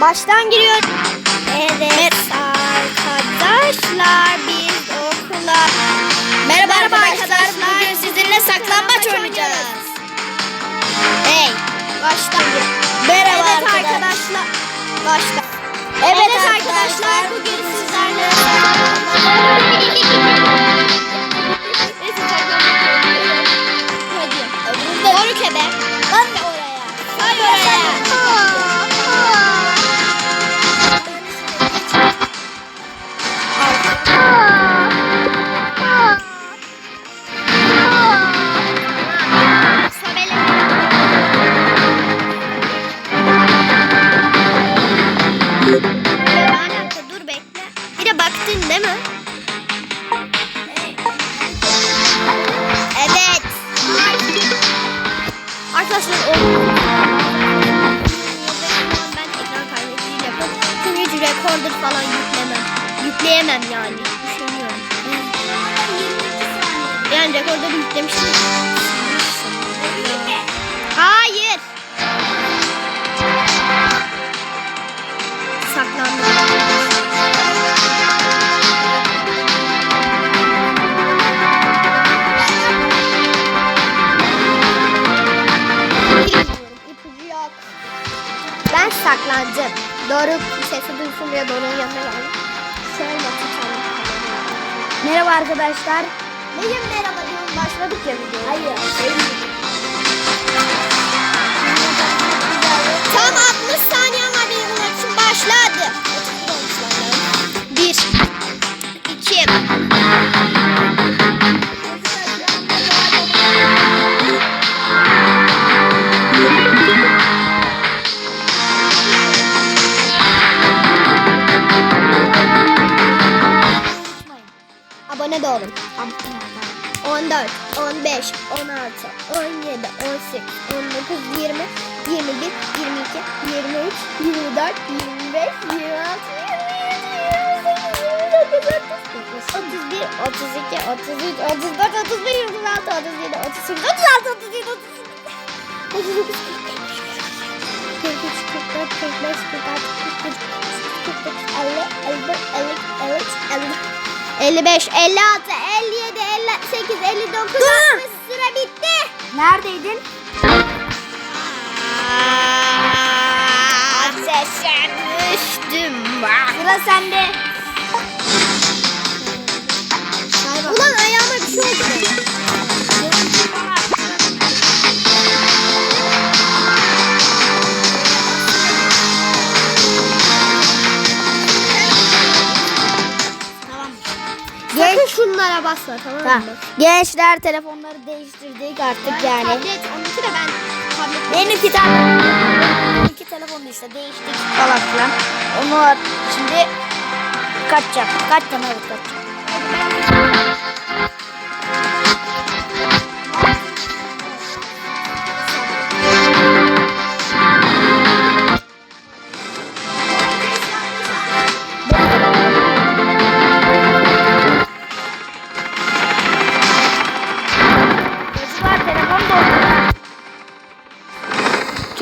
Baştan giriyorum. Evet arkadaşlar biz okula... Merhaba, Merhaba arkadaşlar. arkadaşlar. Bugün sizinle saklambaç oynayacağız. Hey baştan gir. Merhaba evet arkadaş- arkadaşlar. Başla. Evet Evet, arkadaşlar, arkadaşlar bugün ben ekran kaydediciyle yapıyorum. Çünkü recorder falan yüklemem. Yükleyemem yani. Üşeniyorum. Yani recorder'ı yüklemiştim. Hayır. Saklandım. Saklandım. Doğru sesi duysun diye Doruk'un yanına geldim. Şöyle tutalım. Merhaba arkadaşlar. Benim merhaba diyorum başladık ya videoya. Hayır. Tam 60 saniye var benim bunun için başladı. 1 2 14, 15, 16, 17, 18, 19, 20, 21, 22, 23, 24, 25, 26, 27, 28, 29, 30, 31, 32, 33, 34, 35, 36, 37, 38, 36, 37, 39, 43, 44, 45, 46, 47, 49, 50, 51, 52, 53, 54. 55, 56, 57, 58, 59, 60 süre bitti. Neredeydin? Ateşe düştüm. Sıra sende. Ulan ayağıma bir şey oldu. Sakın şunlara basma tamam mı? Gençler telefonları değiştirdik artık yani. Tablet, onunki de ben tablet. Benimki tane. İki telefonu işte değiştik falan filan. Onu var. Şimdi kaçacak. Kaçacağım evet kaçacağım.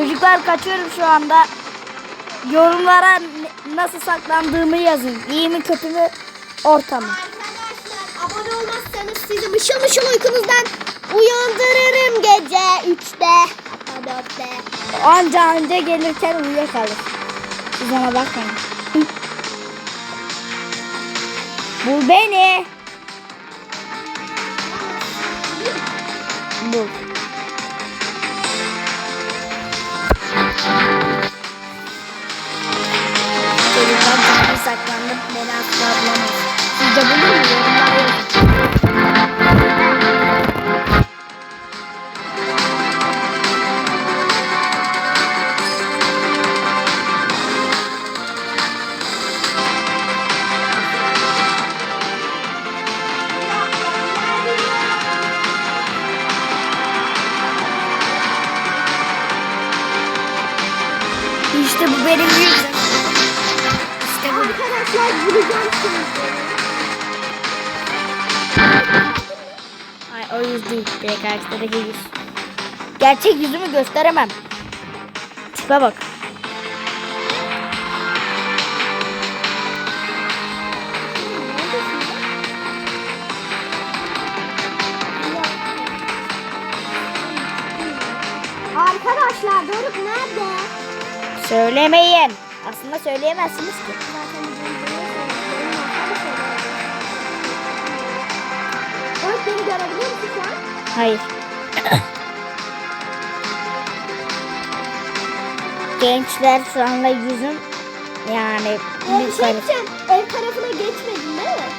Çocuklar kaçıyorum şu anda. Yorumlara nasıl saklandığımı yazın. İyi mi kötü mü orta mı? Arkadaşlar abone olmazsanız sizi mışıl mışıl uykunuzdan uyandırırım gece 3'te. Hatta 4'te. Anca anca gelirken uyuyakalır. Siz ona bakmayın. Bul beni. Bul. Canlı saklandı. Beni asla. Siz de bulur mu? Yorumlara yazın. İşte bu benim. Arkadaşlar vuracağım. Ay o yüz değil. Direkt arkadaki yüz. Gerçek yüzümü gösteremem. Tipe bak. Arkadaşlar Doruk nerede? Söylemeyin. Aslında söyleyemezsiniz ki. Zaten beni görebiliyor musun an? Hayır. Gençler şu anda yüzüm yani Ee, bir şey diyeceğim. Ev tarafına geçmedin değil mi?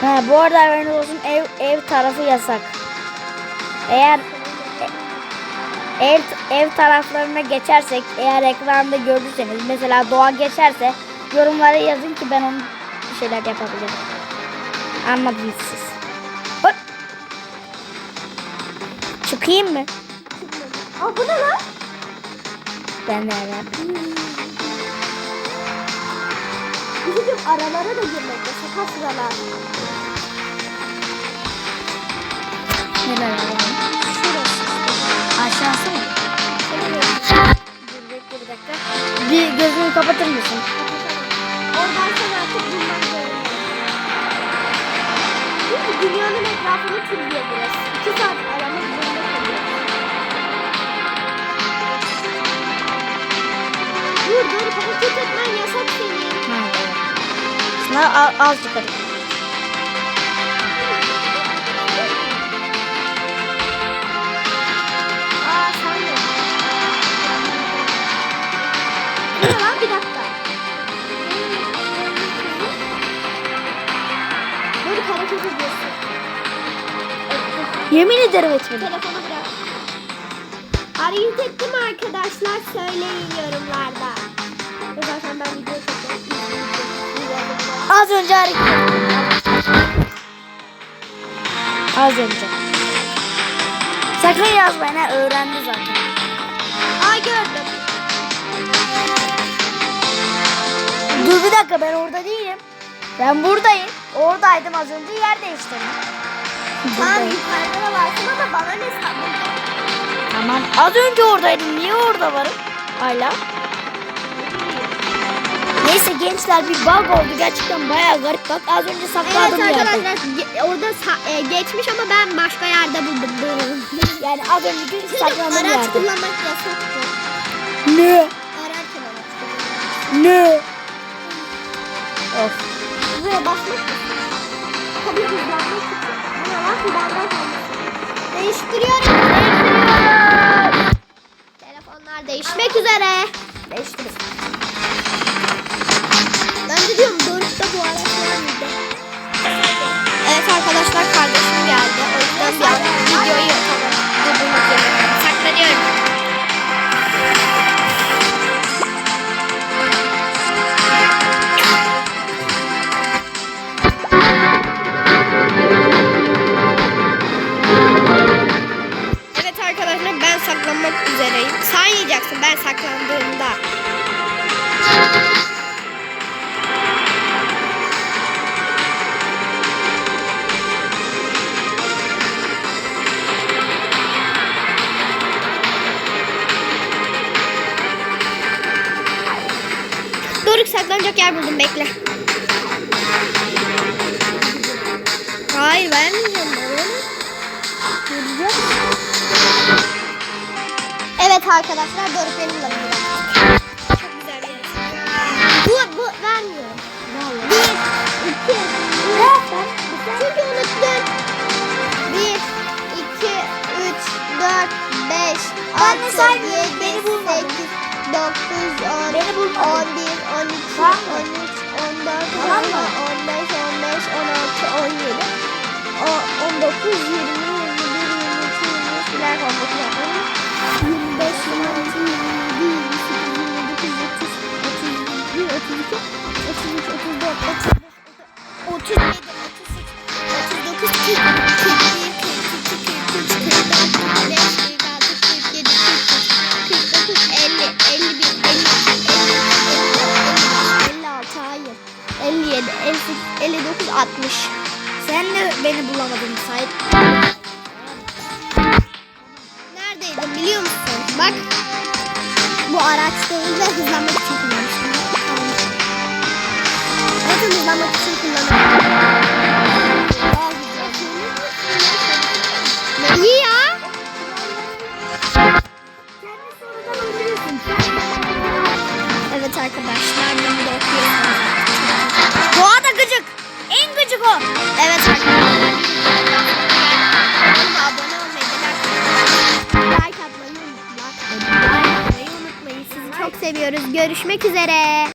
Ha, bu arada haberiniz olsun ev ev tarafı yasak. Eğer e- ev ev taraflarına geçersek eğer ekranda görürseniz mesela doğa geçerse yorumlara yazın ki ben onun bir şeyler yapabilirim. Anladınız siz. Bak. Çıkayım mı? Aa bu ne lan? Ben de öyle. Bizim aralara da girmek yasak. Ha şuralar. Neler? Şurası. Aşağısı mı? Dur bekle bir dakika. Bir gözünü kapatır mısın? Etrafını turluyor burası. İki saat aramak zorunda kalıyoruz. Dur dur hareket etmen yasak senin. Ha, evet. Şuna al, az Yemin ederim etmedim. Telefonu bırak. Hareket ettim arkadaşlar söyleyin yorumlarda. Zaten ben video çekiyorum. Az önce ettim. Az önce. Sakın yazmayın ha öğrendi zaten. Aa gördüm. Dur bir dakika ben orada değilim. Ben buradayım. Oradaydım az önce yer değiştirdim. Tamam yukarıda da varsın ama bana ne sandın? Tamam. Az önce oradaydım. Niye orada varım? Hala. Neyse gençler bir bug oldu. Gerçekten bayağı garip bak. Az önce Evet sakladığım yerde. arkadaşlar ge- orada sa- e, geçmiş ama ben başka yerde buldum. Yani az önceki saklandığım Araç yerde. kullanmak yasaktı. Ne? Araç kullanmak. Ne? Of. Buraya basmak. Tabii hızlanmak lan? Hızlanmak Değiştiriyorum. Değiştiriyorum. Telefonlar değişmek üzere. Değiştirin. Ben de diyorum Doruk'ta bu araç mıydı? Evet arkadaşlar kardeşim geldi. O yüzden bir videoyu zorundayım. Saklanıyorum. Saklandığımda. Doruk saklanacak yer buldum bekle. Hayır vermeyeceğim oğlum. Duracağım. Evet arkadaşlar benim yanımda. Çok güzel bir. Bu, bu vermiyorum. Bir, iki, üç. Çünkü unuttun. Bir, iki, üç, dört, beş, altı, yedi, sekiz, dokuz, on, on bir, on iki, on üç, on dört, on altı, beş, on beş, on altı, on yedi, on dokuz, yirmi, yirmi bir, yirmi iki, yirmi üç, dakika, on dokuz yapalım. Yirmi beş, yirmi 32, 33, 34, 35, 37, 38, 39, 40, 41, 42, 43, 44, 45, 46, 47, 48, 49, 50, 51, 52, 56, hayır. 57, 58, 59, 60. Sen de beni bulamadın Sait. Neredeydim biliyor musun? Bak bu araçlarıyla hızlanmak çok İyi ya. Evet arkadaşlar bunu da okuyorum. Doğa da gıcık. En. Evet arkadaşlar. Abone olmayı, like atmayı unutmayın. Like atmayı unutmayın. Sizi çok seviyoruz. Görüşmek üzere.